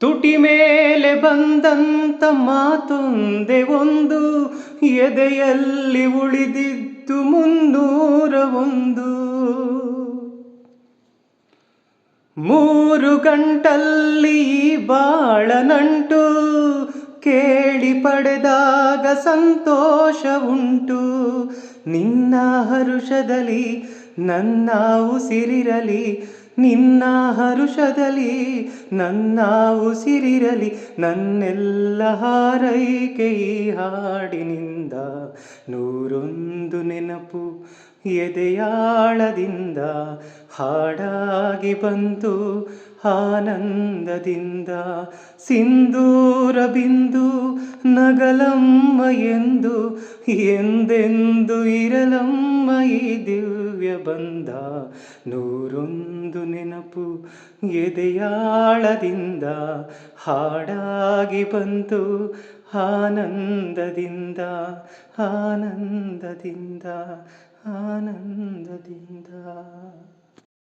ತುಟಿ ಮೇಲೆ ಬಂದಂತ ಮಾತೊಂದೆ ಒಂದು, ಎದೆಯಲ್ಲಿ ಉಳಿದಿದ್ದು ಮುನ್ನೂರ ಒಂದು. ಮೂರು ಗಂಟಲ್ಲಿ ಬಾಳ ನಂಟು, ಕೇಳಿ ಪಡೆದಾಗ ಸಂತೋಷ ಉಂಟು. ನಿನ್ನ ಹರುಷದಲ್ಲಿ ನನ್ನ ಉಸಿರಿರಲಿ ನಿನ್ನ ಹರುಷದಲ್ಲಿ ನನ್ನ ಉಸಿರಿರಲಿ, ನನ್ನೆಲ್ಲ ಹಾರೈಕೆ ಹಾಡಿನಿಂದ. ನೂರೊಂದು ನೆನಪು ಎದೆಯಾಳದಿಂದ ಹಾಡಾಗಿ ಬಂತು ಆನಂದದಿಂದ. ಸಿಂಧೂರ ಬಿಂದು ನಗಲಮ್ಮ ಎಂದು, ಎಂದೆಂದು ಇರಲಮ್ಮ ಈ ದಿವ್ಯ ಬಂದ ನೂರೊಂದು ನೆನಪು ಎದೆಯಾಳದಿಂದ ಹಾಡಾಗಿ ಬಂತು ಆನಂದದಿಂದ ಆನಂದದಿಂದ ಆನಂದದಿಂದ.